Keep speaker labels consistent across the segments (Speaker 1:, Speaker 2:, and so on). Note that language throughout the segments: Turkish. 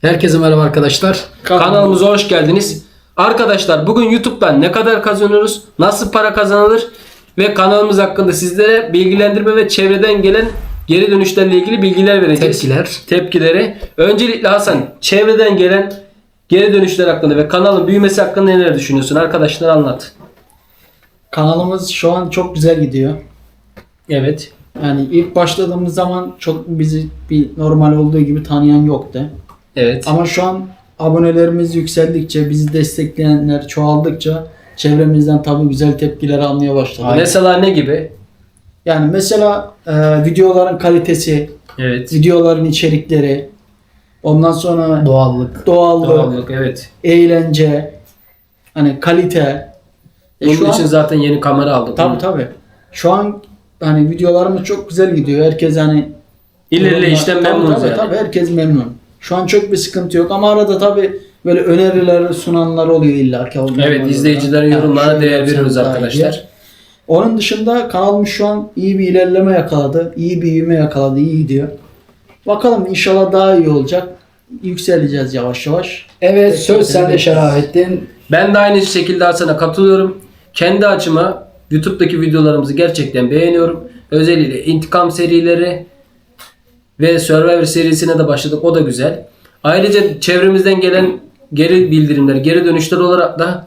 Speaker 1: Herkese merhaba arkadaşlar.
Speaker 2: Kanalımıza hoş geldiniz. Arkadaşlar bugün YouTube'dan ne kadar kazanıyoruz, nasıl para kazanılır ve kanalımız hakkında sizlere bilgilendirme ve çevreden gelen geri dönüşlerle ilgili bilgiler vereceğiz.
Speaker 1: Tepkiler.
Speaker 2: Tepkileri. Öncelikle Hasan, çevreden gelen geri dönüşler hakkında ve kanalın büyümesi hakkında neler düşünüyorsun? Arkadaşlar anlat.
Speaker 3: Kanalımız şu an çok güzel gidiyor.
Speaker 2: Evet.
Speaker 3: Yani ilk başladığımız zaman çok bizi bir normal olduğu gibi tanıyan yoktu.
Speaker 2: Evet.
Speaker 3: Ama şu an abonelerimiz yükseldikçe, bizi destekleyenler çoğaldıkça çevremizden tabii güzel tepkiler almaya başladık.
Speaker 2: Mesela ne gibi?
Speaker 3: Yani mesela e, videoların kalitesi,
Speaker 2: Evet.
Speaker 3: videoların içerikleri, ondan sonra
Speaker 1: Doğallık.
Speaker 3: doğallık,
Speaker 2: Doğallık evet.
Speaker 3: eğlence, hani kalite. E,
Speaker 2: Bunun
Speaker 3: şu an-
Speaker 2: için zaten yeni kamera aldık.
Speaker 3: Tabii tabii. Şu an hani videolarımız çok güzel gidiyor. Herkes hani
Speaker 2: İlerleyişten
Speaker 3: Tabii,
Speaker 2: memnunuz
Speaker 3: tabii,
Speaker 2: yani.
Speaker 3: Tabii herkes memnun. Şu an çok bir sıkıntı yok ama arada tabii böyle öneriler sunanlar oluyor illa ki.
Speaker 2: Evet izleyicilerin
Speaker 3: Yani
Speaker 2: yorumlarına
Speaker 3: şöyle
Speaker 2: değer veriyoruz arkadaşlar.
Speaker 3: diye. Onun dışında kanalımız şu an iyi bir ilerleme yakaladı. iyi bir büyüme yakaladı. iyi gidiyor. Bakalım inşallah daha iyi olacak. Yükseleceğiz yavaş yavaş.
Speaker 1: Evet
Speaker 3: Peki,
Speaker 1: söz sende. Şerafettin.
Speaker 2: Ben de aynı şekilde Hasan'a katılıyorum. Kendi açıma YouTube'daki videolarımızı gerçekten beğeniyorum. Özellikle intikam serileri ve Survivor serisine de başladık. O da güzel. Ayrıca çevremizden gelen geri bildirimler, geri dönüşler olarak da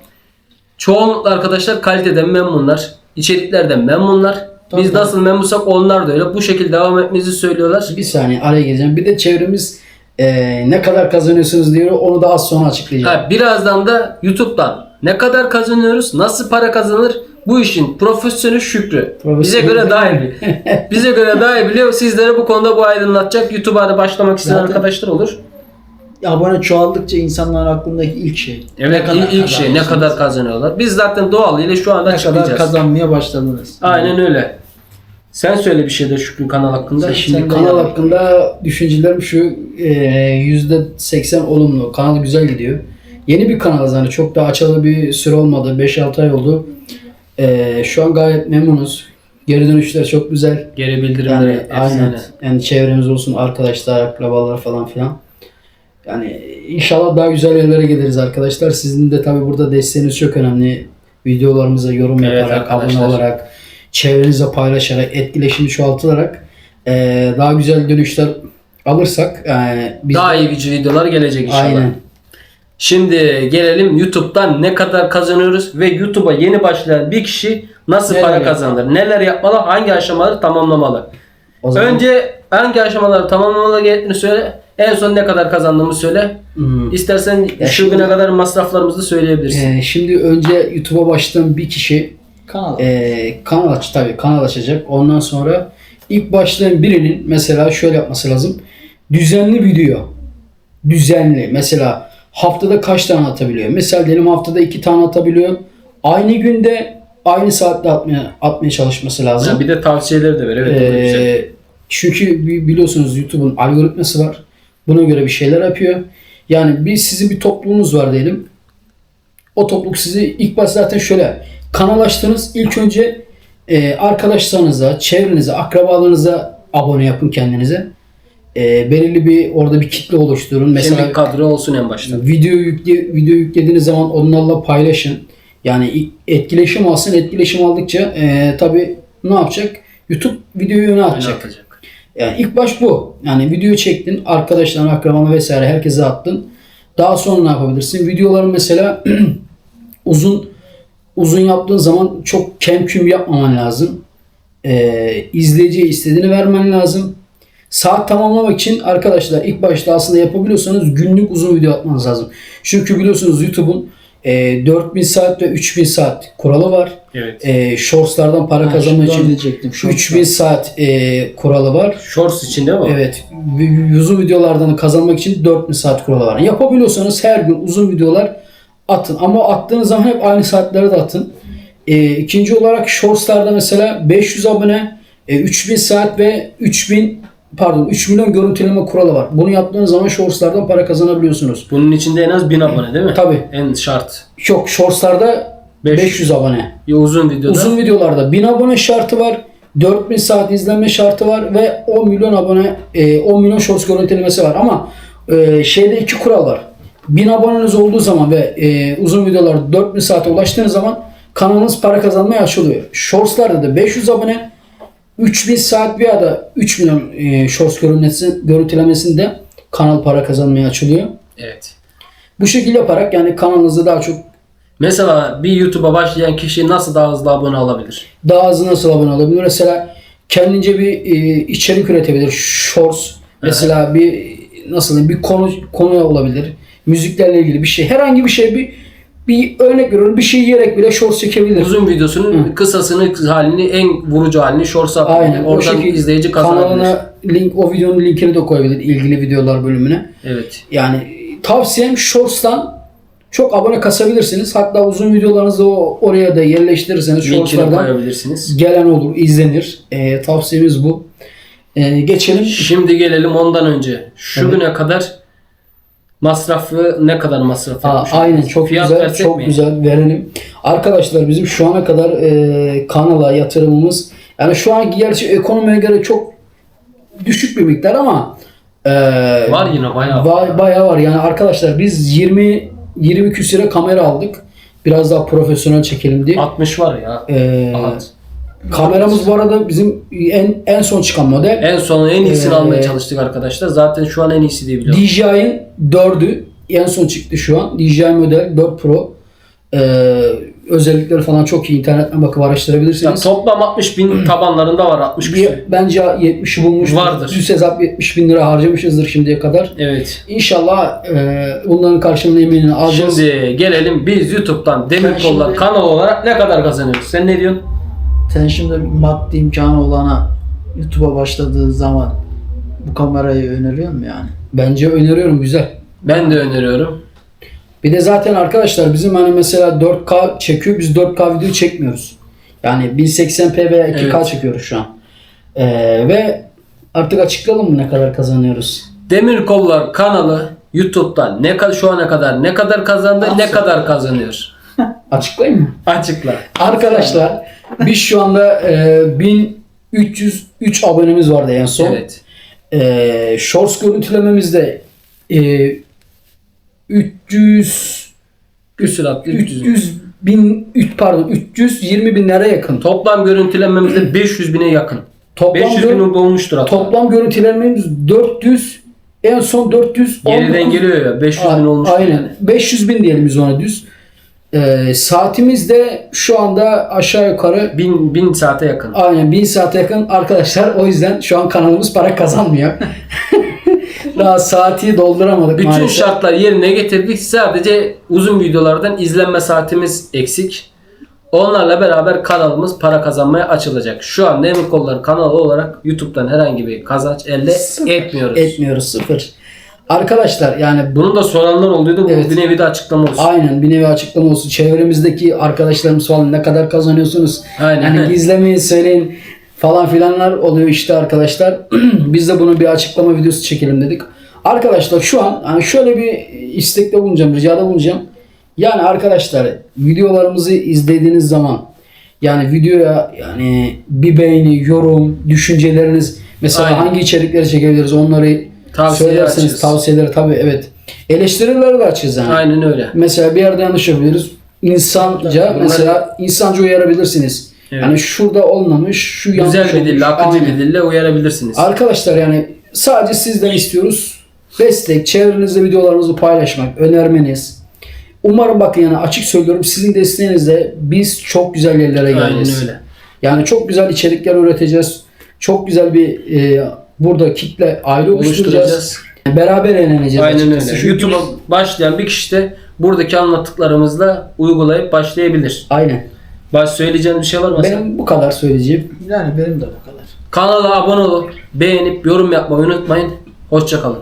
Speaker 2: çoğunlukla arkadaşlar kaliteden memnunlar. içeriklerden memnunlar. Biz
Speaker 3: Tabii.
Speaker 2: nasıl memnunsak onlar da öyle. Bu şekilde devam etmenizi söylüyorlar.
Speaker 1: Bir saniye araya gireceğim. Bir de çevremiz eee, ne kadar kazanıyorsunuz diyor. Onu da az sonra açıklayacağım.
Speaker 2: Ha, birazdan da YouTube'dan ne kadar kazanıyoruz, nasıl para kazanılır bu işin profesyoneli Şükrü.
Speaker 1: Profesyonel.
Speaker 2: Bize göre daha iyi. Bize göre daha iyi biliyor. Sizlere bu konuda bu aydınlatacak. YouTube'a da başlamak isteyen
Speaker 3: Zaten-
Speaker 2: arkadaşlar olur.
Speaker 3: Abone çoğaldıkça insanların aklındaki ilk şey.
Speaker 2: Evet
Speaker 3: Ne kadar
Speaker 2: ilk şey ne kadar kazanıyorlar. Biz zaten doğal ile şu anda
Speaker 3: ne kadar
Speaker 2: açıklayacağız.
Speaker 3: kazanmaya başladınız.
Speaker 2: Aynen öyle. Sen söyle bir şey de Şükrü kanal hakkında.
Speaker 1: Şimdi
Speaker 3: Sen
Speaker 1: kanal
Speaker 3: yani.
Speaker 1: hakkında düşüncelerim şu eee, yüzde 80 olumlu. Kanal güzel gidiyor. Yeni bir kanalız hani çok da açalı bir süre olmadı. 5-6 ay oldu. Eee, şu an gayet memnunuz. Geri dönüşler çok güzel.
Speaker 2: Geri bildirimleri
Speaker 1: Yani
Speaker 2: efsane.
Speaker 1: aynen. Yani çevremiz olsun, arkadaşlar, akrabalar falan filan. Yani inşallah daha güzel yerlere geliriz arkadaşlar. Sizin de tabi burada desteğiniz çok önemli. Videolarımıza yorum
Speaker 2: Evet
Speaker 1: yaparak,
Speaker 2: arkadaşlar.
Speaker 1: abone olarak, çevrenizle paylaşarak, etkileşimi çoğaltılarak eee, daha güzel dönüşler alırsak eee, biz
Speaker 2: Daha iyi gücü videolar gelecek inşallah.
Speaker 1: Aynen.
Speaker 2: Şimdi gelelim YouTube'dan ne kadar kazanıyoruz ve YouTube'a yeni başlayan bir kişi nasıl
Speaker 3: Neler
Speaker 2: para
Speaker 3: yapmalı?
Speaker 2: kazanır? Neler yapmalı? Hangi aşamaları tamamlamalı?
Speaker 1: O zaman-
Speaker 2: Önce hangi aşamaları tamamlamalı gerektiğini söyle. En son ne kadar kazandığımızı söyle.
Speaker 1: Hmm.
Speaker 2: İstersen
Speaker 1: Ya
Speaker 2: şu
Speaker 1: şimdi-
Speaker 2: güne kadar masraflarımızı söyleyebilirsin.
Speaker 1: Eee, şimdi önce YouTube'a başlayan bir kişi
Speaker 3: Kanal.
Speaker 1: Ee, kanal aç tabii kanal açacak. Ondan sonra ilk başlayan birinin mesela şöyle yapması lazım. Düzenli video. Düzenli. Mesela haftada kaç tane atabiliyor? Mesela diyelim haftada iki tane atabiliyor. Aynı günde aynı saatte atmaya, atmaya çalışması lazım.
Speaker 2: Ha, bir de tavsiyeleri de ver. Evet.
Speaker 1: Ee, çünkü bi- biliyorsunuz YouTube'un algoritması var. Buna göre bir şeyler yapıyor. Yani bir sizin bir topluluğunuz var diyelim. O topluluk sizi ilk baş zaten şöyle kanal açtınız. İlk önce e, arkadaşlarınıza, çevrenize, akrabalarınıza abone yapın kendinize. E, belirli bir orada bir kitle oluşturun.
Speaker 2: Mesela bir kadro olsun en başta.
Speaker 1: video yükle, video yüklediğiniz zaman onlarla paylaşın. Yani etkileşim alsın. Etkileşim aldıkça e, tabii ne yapacak? YouTube videoyu öne
Speaker 2: Ne
Speaker 1: atacak.
Speaker 2: yapacak?
Speaker 1: Yani ilk baş bu. Yani video çektin, arkadaşlarına, akrabana vesaire herkese attın. Daha sonra ne yapabilirsin? Videoların mesela uzun uzun yaptığın zaman çok kem küm yapmaman lazım. Ee, izleyiciye istediğini vermen lazım. Saat tamamlamak için arkadaşlar ilk başta aslında yapabiliyorsanız günlük uzun video atmanız lazım. Çünkü biliyorsunuz YouTube'un e, 4000 saat ve 3000 saat kuralı var.
Speaker 2: Evet.
Speaker 1: E, shortslardan para
Speaker 3: Ha,
Speaker 1: kazanmak için
Speaker 3: diyecektim, shortslar.
Speaker 1: 3000 saat e, kuralı var.
Speaker 2: Shorts için değil mi?
Speaker 1: Evet. Uzun videolardan kazanmak için 4000 saat kuralı var. Yapabiliyorsanız her gün uzun videolar atın. Ama attığınız zaman hep aynı saatlere de atın. E, ikinci olarak Shorts'larda mesela 500 abone, e, 3000 saat ve 3000 pardon 3 milyon görüntüleme kuralı var. Bunu yaptığınız zaman Shorts'lardan para kazanabiliyorsunuz.
Speaker 2: Bunun içinde en az 1000 abone değil mi?
Speaker 1: Tabii.
Speaker 2: En şart.
Speaker 1: Yok Shorts'larda
Speaker 2: 500.
Speaker 1: 500 abone.
Speaker 2: Ya uzun videoda.
Speaker 1: Uzun videolarda 1000 abone şartı var. 4000 saat izlenme şartı var ve 10 milyon abone, e, 10 milyon shorts görüntülemesi var. Ama e, şeyde iki kural var. 1000 aboneniz olduğu zaman ve e, uzun videolar 4000 saate ulaştığınız zaman kanalınız para kazanmaya açılıyor. Shorts'larda da 500 abone 3000 saat veya da 3 milyon e, shorts görüntülemesi, görüntülemesinde kanal para kazanmaya açılıyor.
Speaker 2: Evet.
Speaker 1: Bu şekilde yaparak yani kanalınızı daha çok
Speaker 2: Mesela bir YouTube'a başlayan kişi nasıl daha hızlı abone olabilir?
Speaker 1: daha hızlı nasıl abone olabilir? Mesela kendince bir e, içerik üretebilir. Shorts mesela bir nasıl diyeyim, bir konu konu olabilir. Müziklerle ilgili bir şey. Herhangi bir şey bir bir örnek veriyorum. Bir şey yiyerek bile shorts çekebilir.
Speaker 2: Uzun videosunun kısasını halini en vurucu halini atıyor.
Speaker 1: Aynen. O
Speaker 2: Oradan
Speaker 1: şekilde
Speaker 2: izleyici kazanabilir.
Speaker 1: kanalına link o videonun linkini de koyabilir ilgili videolar bölümüne.
Speaker 2: Evet.
Speaker 1: Yani tavsiyem Shorts'tan çok abone kasabilirsiniz. Hatta uzun videolarınızı o, oraya da yerleştirirseniz Shorts'lardan gelen olur, izlenir. E, tavsiyemiz bu. E, geçelim.
Speaker 2: Şimdi gelelim ondan önce. Şu
Speaker 1: Evet.
Speaker 2: güne kadar masrafı ne kadar masraf
Speaker 1: Aa, aynen çok
Speaker 2: Fiyat
Speaker 1: güzel, çok
Speaker 2: mi?
Speaker 1: güzel verelim. Arkadaşlar bizim şu ana kadar e, kanala yatırımımız yani şu anki gerçi ekonomiye göre çok düşük bir miktar ama e,
Speaker 2: Var yine bayağı.
Speaker 1: Vay, bayağı var. Yani arkadaşlar biz 20 20 küsüre kamera aldık. Biraz daha profesyonel çekelim diye.
Speaker 2: 60 var ya.
Speaker 1: Ee. Kameramız bu arada bizim en en son çıkan model.
Speaker 2: En son en iyisini
Speaker 1: Ee,
Speaker 2: almaya çalıştık arkadaşlar. Zaten şu an en iyisi diye biliyorum.
Speaker 1: DJI'ın 4'ü en son çıktı şu an. DJI model 4 Pro. Ee, özellikleri falan çok iyi. İnternetten bakıp
Speaker 2: Ya
Speaker 1: araştırabilirsiniz.
Speaker 2: toplam 60 bin tabanlarında var 60
Speaker 1: Bir,
Speaker 2: küsur.
Speaker 1: bence 70'i bulmuş.
Speaker 2: Vardır.
Speaker 1: Düz hesap 70 bin lira harcamışızdır şimdiye kadar.
Speaker 2: Evet.
Speaker 1: İnşallah e, bunların karşılığını eminini alacağız.
Speaker 2: Şimdi gelelim biz YouTube'dan Demir
Speaker 3: Ben
Speaker 2: Kollar
Speaker 3: şimdi-
Speaker 2: kanal olarak ne kadar kazanıyoruz? Sen ne diyorsun?
Speaker 3: Sen şimdi maddi imkanı olana YouTube'a başladığı zaman bu kamerayı öneriyor mu yani?
Speaker 1: Bence öneriyorum güzel.
Speaker 2: Ben de öneriyorum.
Speaker 1: Bir de zaten arkadaşlar bizim hani mesela 4K çekiyor biz 4K video çekmiyoruz. Yani 1080p veya 2K
Speaker 2: Evet.
Speaker 1: çekiyoruz şu an. Ee, ve artık açıklayalım mı ne kadar kazanıyoruz?
Speaker 2: Demir Kollar kanalı YouTube'dan ne kadar şu ana kadar ne kadar kazandı, ne kadar kazanıyor?
Speaker 1: Açıklayayım mı?
Speaker 2: Açıkla.
Speaker 1: Arkadaşlar biz şu anda e, 1303 abonemiz vardı en son.
Speaker 2: Evet.
Speaker 1: E, shorts görüntülememizde e, 300
Speaker 2: Küsuratlı 300.
Speaker 1: 300 bin üç- pardon 320 binlere yakın.
Speaker 2: Toplam görüntülenmemizde 500 bine yakın.
Speaker 1: Toplam
Speaker 2: 500
Speaker 1: gör-
Speaker 2: bin olmuştur hatta.
Speaker 1: Toplam görüntülerimiz 400 en son 400
Speaker 2: Geriden geliyor ya 500 bin olmuş.
Speaker 1: Aynen. 500 bin diyelim biz ona düz. Ee, saatimiz de şu anda aşağı yukarı
Speaker 2: Bin, bin saate yakın.
Speaker 1: aynen 1000 saate yakın arkadaşlar. O yüzden şu an kanalımız para kazanmıyor. Daha saati dolduramadık
Speaker 2: Bütün
Speaker 1: maalesef.
Speaker 2: şartlar yerine getirdik. Sadece uzun videolardan izlenme saatimiz eksik. Onlarla beraber kanalımız para kazanmaya açılacak. Şu an Demir Kollar kanalı olarak YouTube'dan herhangi bir kazanç elde
Speaker 1: Sıfır.
Speaker 2: etmiyoruz.
Speaker 1: Etmiyoruz sıfır. Arkadaşlar yani
Speaker 2: Bunu da soranlar olduydu. Bu
Speaker 1: Evet.
Speaker 2: bir nevi de açıklama olsun.
Speaker 1: Aynen bir nevi açıklama olsun. Çevremizdeki arkadaşlarımız falan ne kadar kazanıyorsunuz?
Speaker 2: Aynen.
Speaker 1: Yani gizlemeyin söyleyin falan filanlar oluyor işte arkadaşlar. Biz de bunu bir açıklama videosu çekelim dedik. Arkadaşlar şu an hani şöyle bir istekte bulunacağım, ricada bulunacağım. Yani arkadaşlar videolarımızı izlediğiniz zaman yani videoya yani bir beğeni, yorum, düşünceleriniz mesela
Speaker 2: Aynen.
Speaker 1: hangi içerikleri çekebiliriz onları
Speaker 2: Tavsiyeler
Speaker 1: söylerseniz
Speaker 2: açığız.
Speaker 1: tavsiyeleri tabii evet. Eleştirileri de açız yani.
Speaker 2: Aynen öyle.
Speaker 1: Mesela bir yerde yanlış yapabiliriz. İnsanca
Speaker 2: Bunlar-
Speaker 1: mesela insanca uyarabilirsiniz.
Speaker 2: Evet.
Speaker 1: Yani şurada olmamış, şu yanlış
Speaker 2: Güzel bir dille, akıcı
Speaker 1: Aynen.
Speaker 2: bir dille uyarabilirsiniz.
Speaker 1: Arkadaşlar yani sadece sizden istiyoruz. Destek, çevrenizde videolarınızı paylaşmak, önermeniz. Umarım bakın yani açık söylüyorum sizin desteğinizle biz çok güzel yerlere
Speaker 2: Aynen
Speaker 1: geleceğiz.
Speaker 2: öyle.
Speaker 1: Yani çok güzel içerikler üreteceğiz. Çok güzel bir e, burada kitle aile
Speaker 2: oluşturacağız.
Speaker 1: Beraber eğleneceğiz
Speaker 2: Aynen
Speaker 1: açıkçası.
Speaker 2: öyle.
Speaker 1: Çünkü
Speaker 2: YouTube'a başlayan bir kişi de buradaki anlattıklarımızla uygulayıp başlayabilir.
Speaker 1: Aynen.
Speaker 2: Baş söyleyeceğin bir şey var mı? Hasan?
Speaker 1: Benim bu kadar söyleyeceğim.
Speaker 3: Yani benim de bu kadar.
Speaker 2: Kanala abone olup beğenip yorum yapmayı unutmayın. Hoşçakalın.